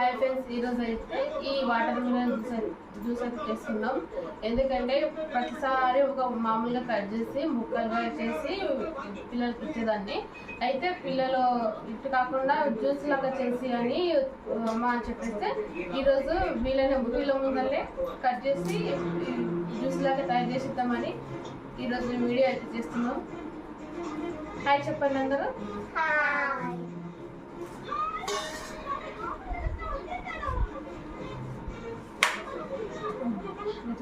Hi friends ఈరోజు అయితే ఈ వాటర్ మిలన్ జ్యూస్ జ్యూస్ అయితే చేస్తున్నాం ఎందుకంటే ప్రతిసారి ఒక మామూలుగా కట్ చేసి ముక్కలుగా చేసి పిల్లలకి ఇచ్చేదాన్ని. అయితే పిల్లలు ఇటు కాకుండా జ్యూస్ లాగా చేసి అని అమ్మ అని చెప్పేస్తే ఈరోజు వీళ్ళని వీళ్ళ ముందరే కట్ చేసి జ్యూస్ లాగా తయారు చేసి ఇద్దామని ఈరోజు వీడియో అయితే చేస్తున్నాం. హాయ్ చెప్పండి అందరూ.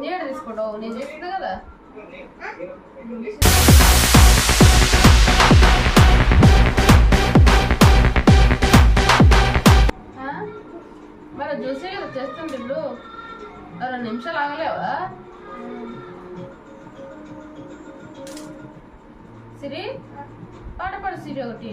నీడ తీసుకోవడం నేను చెప్పింది కదా? మరి జ్యూసే కదా చేస్తుంది ఇప్పుడు. రెండు నిమిషాలు ఆగలేవా? సిరి? పాట పాడు సిరి ఒకటి.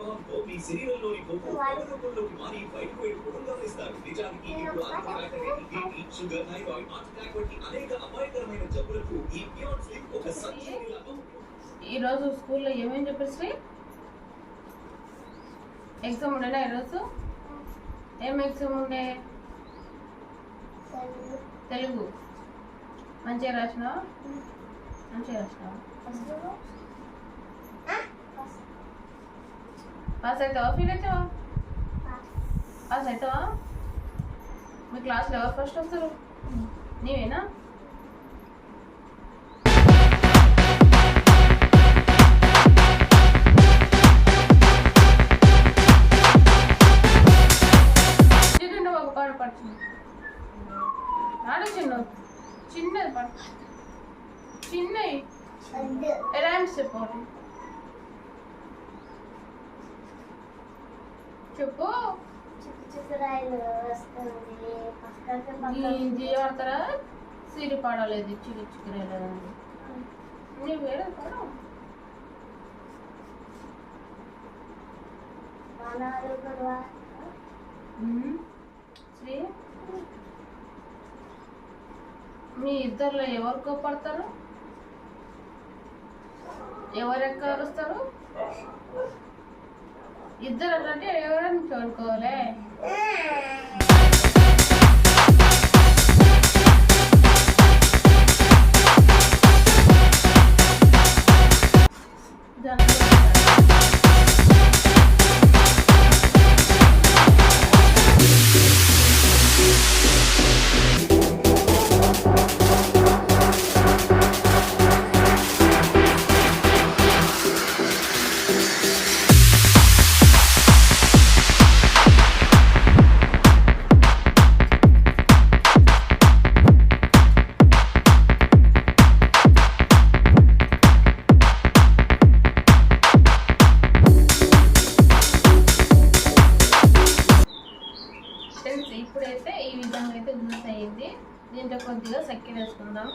పాడలేవా చిట్టి చిలకమ్మ ఆ, అమ్మ కట్టిందా షుగర్ థైరాయిడ్ హార్ట్ అటాక్ వంటి అనేక అపాయకరమైన జబ్బులకు ఈ బియాండ్ వస్తాయి ఒక వేరే ఈ ఈరోజు స్కూల్లో ఏమేమి చెప్పారు శ్రీ? ఎగ్జామ్ ఉండేనా ఈరోజు ఏం ఎగ్జామ్ ఉండే? తెలుగు. మంచిగా రాసినావా? మంచిగా రాసినావా? పాస్ అవుతావా? ఫీల్ అవుతావా? పాస్ అవుతావా? మీ క్లాస్లో ఎవరు ఫస్ట్ వస్తారు? నీవేనా? చిన్న. చిన్నది పాట. చిన్నవి ర్యామ్స్ చెప్పండి చెప్పు. సిరి పాడలేదు చిక్కు వేరే. శ్రీ. మీ ఇద్దరిలో ఎవరు కోపడతారు ఎవరు ఎక్క అరుస్తారు? ఇద్దరు అంటే ఎవరైనా చూడుకోవాలి దాని దీంట్లో కొద్దిగా చక్కెర వేసుకుందాం.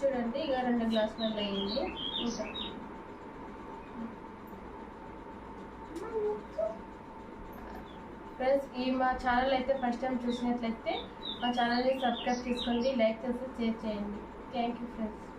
చూడండి ఇక రెండు గ్లాసులలో అయ్యింది ఇంకా. ఫ్రెండ్స్ ఈ మా ఛానల్ అయితే ఫస్ట్ టైం చూసినట్లయితే మా ఛానల్ని సబ్స్క్రైబ్ చేసుకోండి లైక్ చేసి షేర్ చేయండి. Thank you friends.